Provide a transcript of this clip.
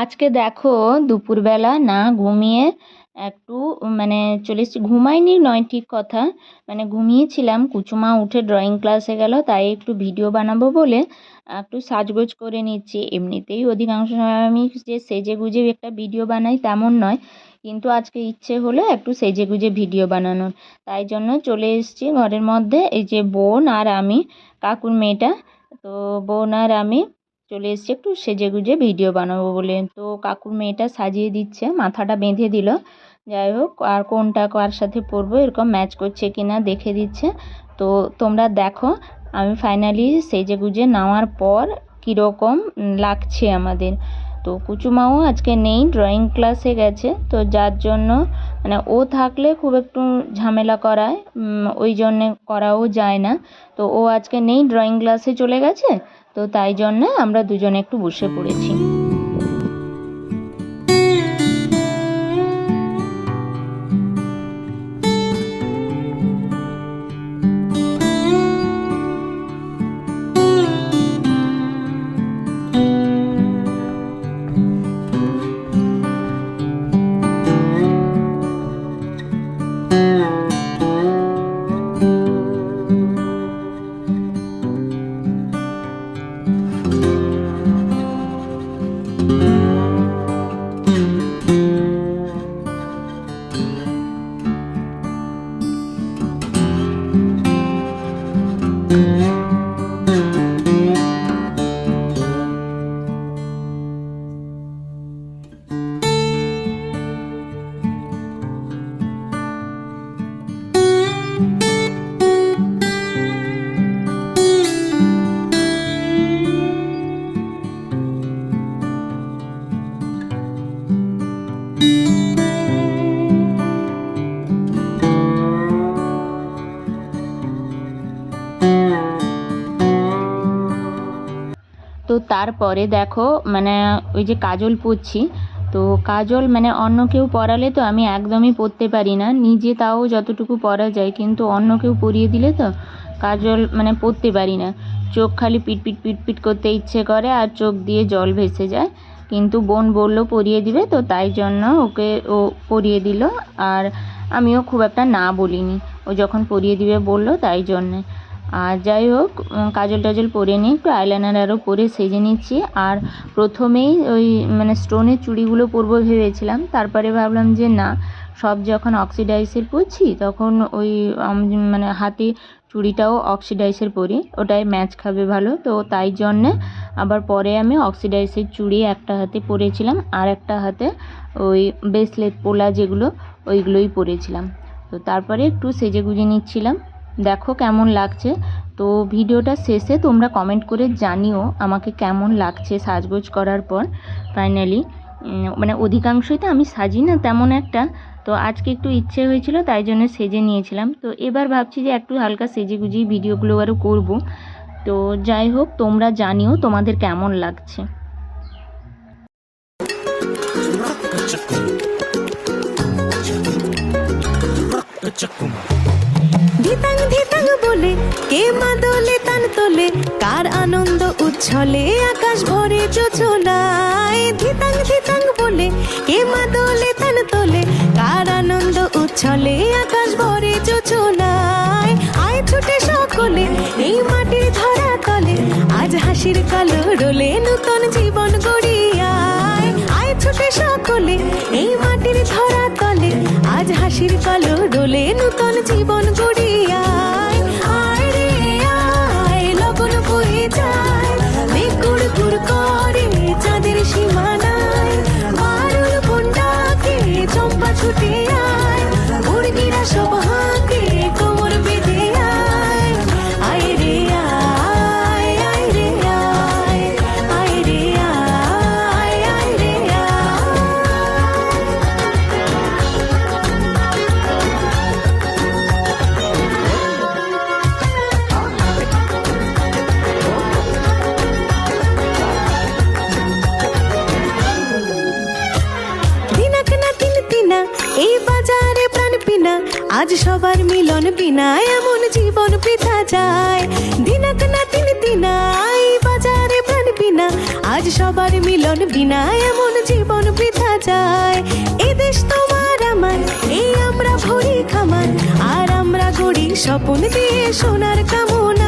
আজকে দেখো দুপুরবেলা না ঘুমিয়ে একটু মানে চলে এসেছি। ঘুমাইনি, নয় ঠিক কথা। মানে ঘুমিয়েছিলাম, কুচুমা উঠে ড্রয়িং ক্লাসে গেল, তাই একটু ভিডিও বানাবো বলে একটু সাজগোজ করে নিচ্ছি। এমনিতেই অধিকাংশ সময় আমি যে সেজে গুজে একটা ভিডিও বানাই তেমন নয়, কিন্তু আজকে ইচ্ছে হলো একটু সেজে গুজে ভিডিও বানানোর। তাই জন্য চলে এসেছি ঘরের মধ্যে, এই যে বোন আর আমি, কাকুর মেয়েটা। তো বোন আর আমি চলে এসছে। একটু সেজে গুজে ভিডিও বানাবো বলে। তো কাকুর মেয়েটা সাজিয়ে দিচ্ছে, মাথাটা বেঁধে দিল। যাই হোক, আর কোনটা কার সাথে পরবো, এরকম ম্যাচ করছে কি না দেখে দিচ্ছে। তো তোমরা দেখো, আমি ফাইনালি সেজে গুজে নেওয়ার পর কীরকম লাগছে আমাদের। তো কুচুমাও আজকে নেই ড্রয়িং ক্লাসে গেছে। তো যার জন্য মানে ও থাকলে খুব একটু ঝামেলা করায় ওই জন্যে করাও যায় না। তো ও আজকে নেই ড্রয়িং ক্লাসে চলে গেছে। তো তাই জন্যে আমরা দুজনে একটু বসে পড়েছি। তো তারপরে দেখো মানে ওই যে কাজল পরছি তো কাজল মানে অন্য কেউ পরালে তো আমি একদমই পরতে পারি না, নিজে তাও যতটুকু পরা যায়, কিন্তু অন্য কেউ পরিয়ে দিলে তো কাজল মানে পরতে পারি না। চোখ খালি পিটপিট পিটপিট করতে ইচ্ছে করে আর চোখ দিয়ে জল ভেসে যায়। কিন্তু বোন বলল পরিয়ে দিবে, তো তাই জন্য ওকে ও পরিয়ে দিল। আর আমিও খুব একটা না বলিনি। ও যখন পরিয়ে দিবে বলল তাই জন্যে। আর যাই হোক কাজল টাজল পরে নিই একটু আইলাইনার আরও পরে সেজে নিচ্ছি। আর প্রথমেই ওই মানে স্টোনের চুড়িগুলো পরবো ভেবেছিলাম। তারপরে ভাবলাম যে না, সব যখন অক্সিডাইসের পরছি, তখন ওই মানে হাতে চুড়িটাও অক্সিডাইসের পরি। ওটাই ম্যাচ খাবে ভালো। তো তাই জন্যে আবার পরে আমি অক্সিডাইসের চুড়ি একটা হাতে পরেছিলাম আর একটা হাতে ওই ব্রেসলেট পোলা যেগুলো, ওইগুলোই পরেছিলাম। তো তারপরে একটু সেজে গুজে নিচ্ছিলাম। দেখো কেমন লাগছে। তো ভিডিওটা শেষে তোমরা কমেন্ট করে জানিও আমাকে কেমন লাগছে সাজগোজ করার পর ফাইনালি মানে অধিকাংশই তো আমি সাজি না তেমন একটা। তো আজকে একটু ইচ্ছে হয়েছিল, তাই জন্য সেজে নিয়েছিলাম। তো এবার ভাবছি যে একটু হালকা সেজে গুজিয়ে ভিডিওগুলো আরও করব। তো যাই হোক, তোমরা জানিও তোমাদের কেমন লাগছে। ধিতাং ধিতাং বলে। কে মাদলে তান তোলে? কার আনন্দ উচ্ছলে? আকাশ ভরে চোচলায় ধিতাং ধিতাং বলে। কে মাদলে তান তোলে? কার আনন্দ উচ্ছলে? আকাশ ভরে চোচলায় আয় ছুটে সকলে। এই মাটির ধরা তলে। আজ হাসির কালো রোলে নূতন জীবন গড়িয়ায়। আয় ছুটে সকলে। এই মাটির ধরা তলে। আজ হাসির কালো রোলে নূতন জীবন গড়িয়ায়। আজ সবার মিলন বিনা এমন জীবন বৃথা যায়। দিনাক না তিন দিনাই বাজারে প্রাণ বিনা, আজ সবার মিলন বিনা এমন জীবন পৃথা যায়। এ দেশ তোমার আমার, এই আমরা ভরি খামার, আর আমরা গড়ি স্বপন দিয়ে সোনার কামনা।